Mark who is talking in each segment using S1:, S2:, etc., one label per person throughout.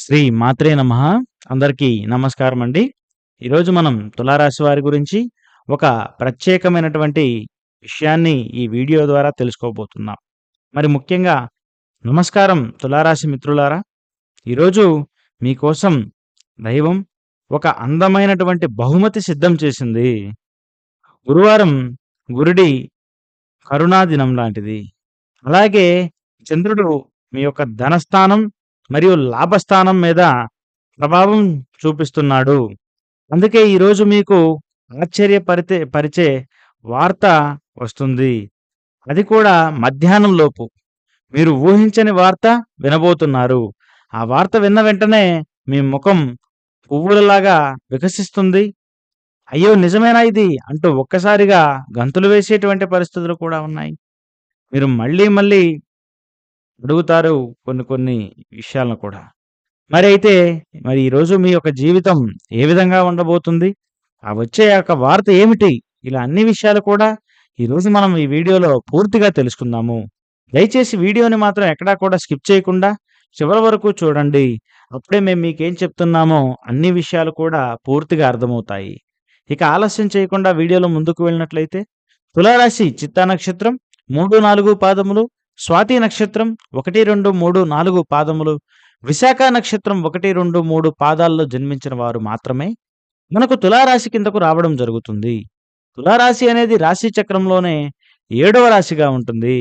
S1: శ్రీ మాత్రే నమ అందరికీ నమస్కారం అండి ఈరోజు మనం తులారాశి వారి గురించి ఒక ప్రత్యేకమైనటువంటి విషయాన్ని ఈ వీడియో ద్వారా తెలుసుకోబోతున్నాం మరి ముఖ్యంగా నమస్కారం తులారాశి మిత్రులారా ఈరోజు మీకోసం దైవం ఒక అందమైనటువంటి బహుమతి సిద్ధం చేసింది గురువారం గురుడి కరుణాదినం లాంటిది అలాగే చంద్రుడు మీ యొక్క ధనస్థానం మరియు లాభస్థానం మీద ప్రభావం చూపిస్తున్నాడు అందుకే ఈరోజు మీకు ఆశ్చర్యపరితే పరిచే వార్త వస్తుంది అది కూడా మధ్యాహ్నం లోపు మీరు ఊహించని వార్త వినబోతున్నారు ఆ వార్త విన్న వెంటనే మీ ముఖం పువ్వులలాగా వికసిస్తుంది అయ్యో నిజమేనా ఇది అంటూ ఒక్కసారిగా గంతులు వేసేటువంటి పరిస్థితులు కూడా ఉన్నాయి మీరు మళ్ళీ మళ్ళీ అడుగుతారు కొన్ని కొన్ని విషయాలను కూడా మరి అయితే మరి ఈరోజు మీ యొక్క జీవితం ఏ విధంగా ఉండబోతుంది ఆ వచ్చే యొక్క వార్త ఏమిటి ఇలా అన్ని విషయాలు కూడా ఈరోజు మనం ఈ వీడియోలో పూర్తిగా తెలుసుకుందాము దయచేసి వీడియోని మాత్రం ఎక్కడా కూడా స్కిప్ చేయకుండా చివరి వరకు చూడండి అప్పుడే మేము మీకేం చెప్తున్నామో అన్ని విషయాలు కూడా పూర్తిగా అర్థమవుతాయి ఇక ఆలస్యం చేయకుండా వీడియోలో ముందుకు వెళ్ళినట్లయితే తులారాశి చిత్తా నక్షత్రం మూడు నాలుగు పాదములు స్వాతి నక్షత్రం ఒకటి రెండు మూడు నాలుగు పాదములు విశాఖ నక్షత్రం ఒకటి రెండు మూడు పాదాల్లో జన్మించిన వారు మాత్రమే మనకు తులారాశి కిందకు రావడం జరుగుతుంది తులారాశి అనేది రాశి చక్రంలోనే ఏడవ రాశిగా ఉంటుంది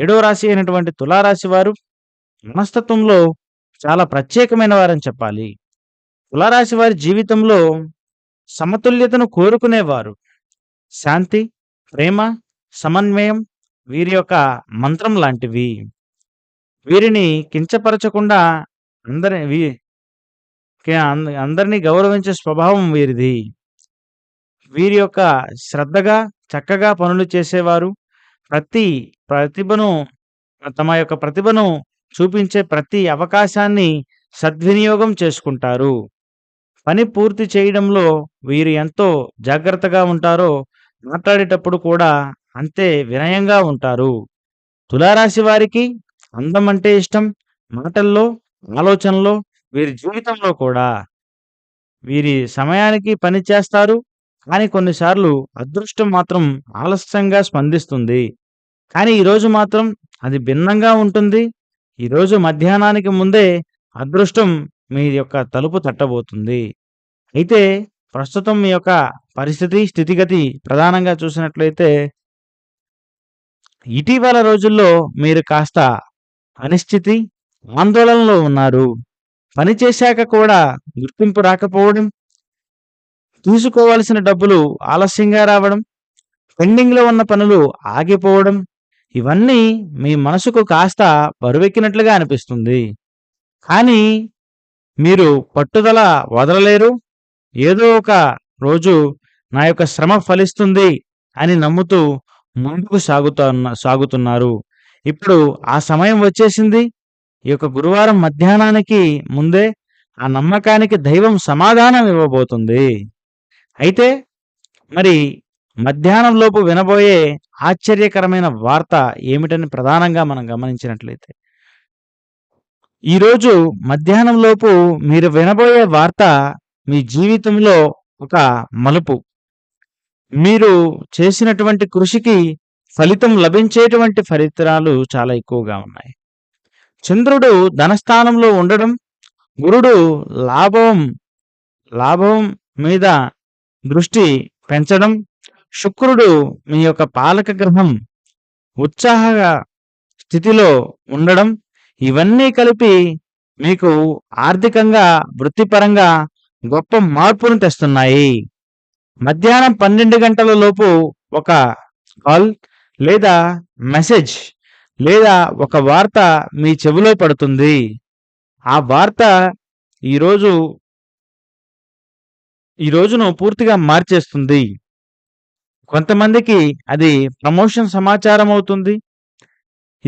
S1: ఏడవ రాశి అయినటువంటి తులారాశి వారు మనస్తత్వంలో చాలా ప్రత్యేకమైన వారని చెప్పాలి తులారాశి వారి జీవితంలో సమతుల్యతను కోరుకునేవారు శాంతి ప్రేమ సమన్వయం వీరి యొక్క మంత్రం లాంటివి వీరిని కించపరచకుండా అందరి వీ అందరినీ గౌరవించే స్వభావం వీరిది వీరి యొక్క శ్రద్ధగా చక్కగా పనులు చేసేవారు ప్రతి ప్రతిభను తమ యొక్క ప్రతిభను చూపించే ప్రతి అవకాశాన్ని సద్వినియోగం చేసుకుంటారు పని పూర్తి చేయడంలో వీరు ఎంతో జాగ్రత్తగా ఉంటారో మాట్లాడేటప్పుడు కూడా అంతే వినయంగా ఉంటారు తులారాశి వారికి అందం అంటే ఇష్టం మాటల్లో ఆలోచనలో వీరి జీవితంలో కూడా వీరి సమయానికి పని చేస్తారు కానీ కొన్నిసార్లు అదృష్టం మాత్రం ఆలస్యంగా స్పందిస్తుంది కానీ ఈరోజు మాత్రం అది భిన్నంగా ఉంటుంది ఈరోజు మధ్యాహ్నానికి ముందే అదృష్టం మీ యొక్క తలుపు తట్టబోతుంది అయితే ప్రస్తుతం మీ యొక్క పరిస్థితి స్థితిగతి ప్రధానంగా చూసినట్లయితే ఇటీవల రోజుల్లో మీరు కాస్త అనిశ్చితి ఆందోళనలో ఉన్నారు పని చేశాక కూడా గుర్తింపు రాకపోవడం తీసుకోవాల్సిన డబ్బులు ఆలస్యంగా రావడం పెండింగ్లో ఉన్న పనులు ఆగిపోవడం ఇవన్నీ మీ మనసుకు కాస్త బరువెక్కినట్లుగా అనిపిస్తుంది కానీ మీరు పట్టుదల వదలలేరు ఏదో ఒక రోజు నా యొక్క శ్రమ ఫలిస్తుంది అని నమ్ముతూ ముందుకు సాగుతున్న సాగుతున్నారు ఇప్పుడు ఆ సమయం వచ్చేసింది ఈ యొక్క గురువారం మధ్యాహ్నానికి ముందే ఆ నమ్మకానికి దైవం సమాధానం ఇవ్వబోతుంది అయితే మరి మధ్యాహ్నం లోపు వినబోయే ఆశ్చర్యకరమైన వార్త ఏమిటని ప్రధానంగా మనం గమనించినట్లయితే ఈరోజు మధ్యాహ్నం లోపు మీరు వినబోయే వార్త మీ జీవితంలో ఒక మలుపు మీరు చేసినటువంటి కృషికి ఫలితం లభించేటువంటి ఫలితాలు చాలా ఎక్కువగా ఉన్నాయి చంద్రుడు ధనస్థానంలో ఉండడం గురుడు లాభం లాభం మీద దృష్టి పెంచడం శుక్రుడు మీ యొక్క పాలక గ్రహం ఉత్సాహ స్థితిలో ఉండడం ఇవన్నీ కలిపి మీకు ఆర్థికంగా వృత్తిపరంగా గొప్ప మార్పును తెస్తున్నాయి మధ్యాహ్నం పన్నెండు గంటల లోపు ఒక కాల్ లేదా మెసేజ్ లేదా ఒక వార్త మీ చెవిలో పడుతుంది ఆ వార్త ఈరోజు ఈ రోజును పూర్తిగా మార్చేస్తుంది కొంతమందికి అది ప్రమోషన్ సమాచారం అవుతుంది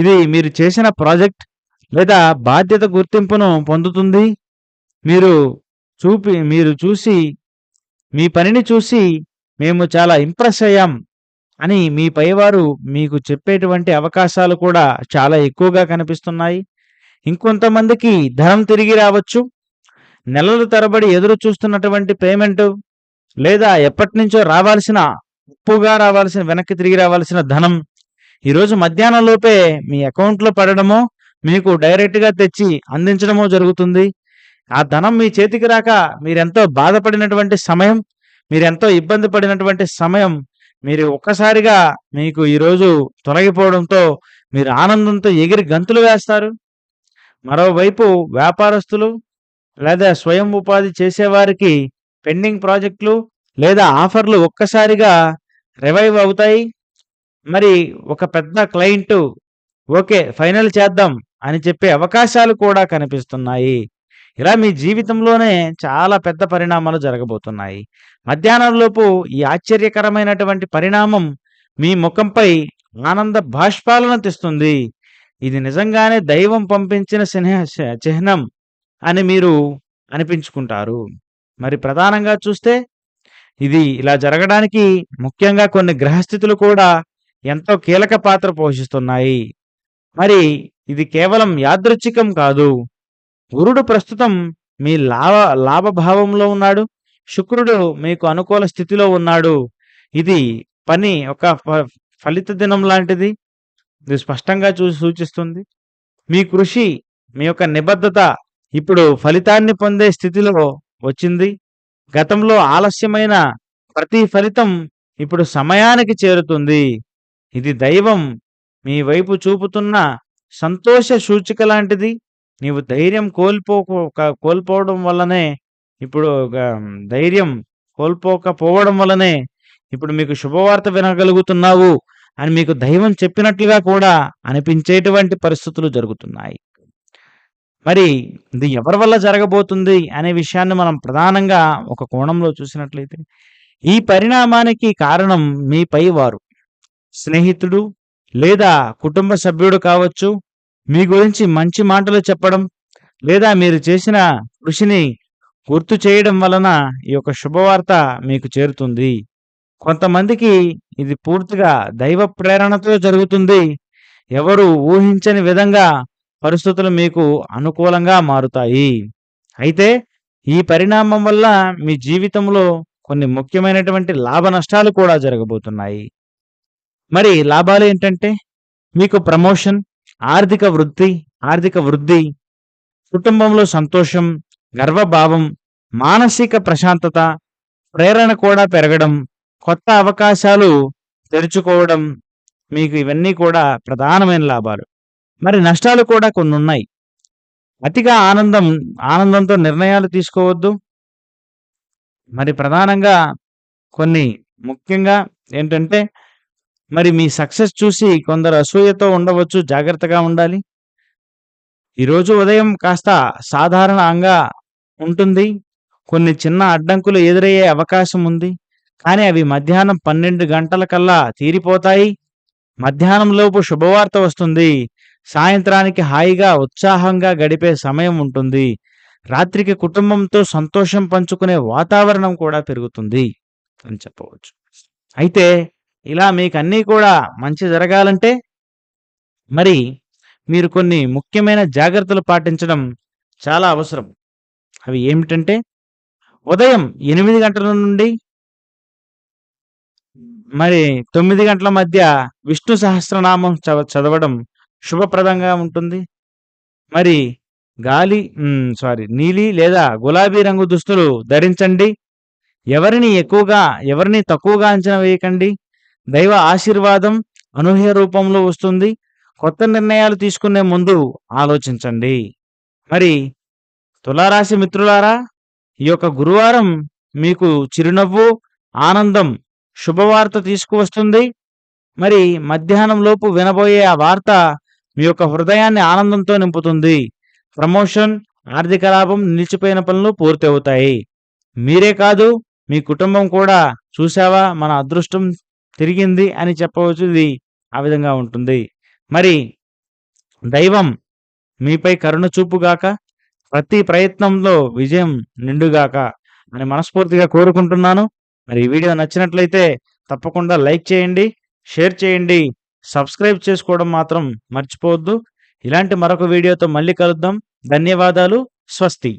S1: ఇది మీరు చేసిన ప్రాజెక్ట్ లేదా బాధ్యత గుర్తింపును పొందుతుంది మీరు చూపి మీరు చూసి మీ పనిని చూసి మేము చాలా ఇంప్రెస్ అయ్యాం అని మీ పైవారు మీకు చెప్పేటువంటి అవకాశాలు కూడా చాలా ఎక్కువగా కనిపిస్తున్నాయి ఇంకొంతమందికి ధనం తిరిగి రావచ్చు నెలల తరబడి ఎదురు చూస్తున్నటువంటి పేమెంట్ లేదా ఎప్పటి నుంచో రావాల్సిన ఉప్పుగా రావాల్సిన వెనక్కి తిరిగి రావాల్సిన ధనం ఈరోజు మధ్యాహ్నం లోపే మీ అకౌంట్లో పడడమో మీకు డైరెక్ట్గా తెచ్చి అందించడమో జరుగుతుంది ఆ ధనం మీ చేతికి రాక మీరెంతో బాధపడినటువంటి సమయం మీరెంతో ఇబ్బంది పడినటువంటి సమయం మీరు ఒక్కసారిగా మీకు ఈరోజు తొలగిపోవడంతో మీరు ఆనందంతో ఎగిరి గంతులు వేస్తారు మరోవైపు వ్యాపారస్తులు లేదా స్వయం ఉపాధి చేసేవారికి పెండింగ్ ప్రాజెక్టులు లేదా ఆఫర్లు ఒక్కసారిగా రివైవ్ అవుతాయి మరి ఒక పెద్ద క్లయింట్ ఓకే ఫైనల్ చేద్దాం అని చెప్పే అవకాశాలు కూడా కనిపిస్తున్నాయి ఇలా మీ జీవితంలోనే చాలా పెద్ద పరిణామాలు జరగబోతున్నాయి మధ్యాహ్నంలోపు ఈ ఆశ్చర్యకరమైనటువంటి పరిణామం మీ ముఖంపై ఆనంద బాష్పాలను తెస్తుంది ఇది నిజంగానే దైవం పంపించిన స్నేహ చిహ్నం అని మీరు అనిపించుకుంటారు మరి ప్రధానంగా చూస్తే ఇది ఇలా జరగడానికి ముఖ్యంగా కొన్ని గ్రహస్థితులు కూడా ఎంతో కీలక పాత్ర పోషిస్తున్నాయి మరి ఇది కేవలం యాదృచ్ఛికం కాదు గురుడు ప్రస్తుతం మీ లాభ లాభభావంలో ఉన్నాడు శుక్రుడు మీకు అనుకూల స్థితిలో ఉన్నాడు ఇది పని ఒక ఫలిత దినం లాంటిది ఇది స్పష్టంగా చూసి సూచిస్తుంది మీ కృషి మీ యొక్క నిబద్ధత ఇప్పుడు ఫలితాన్ని పొందే స్థితిలో వచ్చింది గతంలో ఆలస్యమైన ప్రతి ఫలితం ఇప్పుడు సమయానికి చేరుతుంది ఇది దైవం మీ వైపు చూపుతున్న సంతోష సూచిక లాంటిది నీవు ధైర్యం కోల్పో కోల్పోవడం వల్లనే ఇప్పుడు ధైర్యం కోల్పోకపోవడం వల్లనే ఇప్పుడు మీకు శుభవార్త వినగలుగుతున్నావు అని మీకు దైవం చెప్పినట్లుగా కూడా అనిపించేటువంటి పరిస్థితులు జరుగుతున్నాయి మరి ఇది ఎవరి వల్ల జరగబోతుంది అనే విషయాన్ని మనం ప్రధానంగా ఒక కోణంలో చూసినట్లయితే ఈ పరిణామానికి కారణం మీపై వారు స్నేహితుడు లేదా కుటుంబ సభ్యుడు కావచ్చు మీ గురించి మంచి మాటలు చెప్పడం లేదా మీరు చేసిన కృషిని గుర్తు చేయడం వలన ఈ యొక్క శుభవార్త మీకు చేరుతుంది కొంతమందికి ఇది పూర్తిగా దైవ ప్రేరణతో జరుగుతుంది ఎవరు ఊహించని విధంగా పరిస్థితులు మీకు అనుకూలంగా మారుతాయి అయితే ఈ పరిణామం వల్ల మీ జీవితంలో కొన్ని ముఖ్యమైనటువంటి లాభ నష్టాలు కూడా జరగబోతున్నాయి మరి లాభాలు ఏంటంటే మీకు ప్రమోషన్ ఆర్థిక వృద్ధి ఆర్థిక వృద్ధి కుటుంబంలో సంతోషం గర్వభావం మానసిక ప్రశాంతత ప్రేరణ కూడా పెరగడం కొత్త అవకాశాలు తెరుచుకోవడం మీకు ఇవన్నీ కూడా ప్రధానమైన లాభాలు మరి నష్టాలు కూడా కొన్ని ఉన్నాయి అతిగా ఆనందం ఆనందంతో నిర్ణయాలు తీసుకోవద్దు మరి ప్రధానంగా కొన్ని ముఖ్యంగా ఏంటంటే మరి మీ సక్సెస్ చూసి కొందరు అసూయతో ఉండవచ్చు జాగ్రత్తగా ఉండాలి ఈరోజు ఉదయం కాస్త సాధారణంగా ఉంటుంది కొన్ని చిన్న అడ్డంకులు ఎదురయ్యే అవకాశం ఉంది కానీ అవి మధ్యాహ్నం పన్నెండు గంటల కల్లా తీరిపోతాయి మధ్యాహ్నంలోపు శుభవార్త వస్తుంది సాయంత్రానికి హాయిగా ఉత్సాహంగా గడిపే సమయం ఉంటుంది రాత్రికి కుటుంబంతో సంతోషం పంచుకునే వాతావరణం కూడా పెరుగుతుంది అని చెప్పవచ్చు అయితే ఇలా మీకు అన్నీ కూడా మంచి జరగాలంటే మరి మీరు కొన్ని ముఖ్యమైన జాగ్రత్తలు పాటించడం చాలా అవసరం అవి ఏమిటంటే ఉదయం ఎనిమిది గంటల నుండి మరి తొమ్మిది గంటల మధ్య విష్ణు సహస్రనామం చవ చదవడం శుభప్రదంగా ఉంటుంది మరి గాలి సారీ నీలి లేదా గులాబీ రంగు దుస్తులు ధరించండి ఎవరిని ఎక్కువగా ఎవరిని తక్కువగా అంచనా వేయకండి దైవ ఆశీర్వాదం అనూహ్య రూపంలో వస్తుంది కొత్త నిర్ణయాలు తీసుకునే ముందు ఆలోచించండి మరి తులారాశి మిత్రులారా ఈ యొక్క గురువారం మీకు చిరునవ్వు ఆనందం శుభవార్త తీసుకువస్తుంది మరి మధ్యాహ్నం లోపు వినబోయే ఆ వార్త మీ యొక్క హృదయాన్ని ఆనందంతో నింపుతుంది ప్రమోషన్ ఆర్థిక లాభం నిలిచిపోయిన పనులు పూర్తి అవుతాయి మీరే కాదు మీ కుటుంబం కూడా చూసావా మన అదృష్టం తిరిగింది అని చెప్పవచ్చు ఇది ఆ విధంగా ఉంటుంది మరి దైవం మీపై కరుణ చూపుగాక ప్రతి ప్రయత్నంలో విజయం నిండుగాక అని మనస్ఫూర్తిగా కోరుకుంటున్నాను మరి ఈ వీడియో నచ్చినట్లయితే తప్పకుండా లైక్ చేయండి షేర్ చేయండి సబ్స్క్రైబ్ చేసుకోవడం మాత్రం మర్చిపోవద్దు ఇలాంటి మరొక వీడియోతో మళ్ళీ కలుద్దాం ధన్యవాదాలు స్వస్తి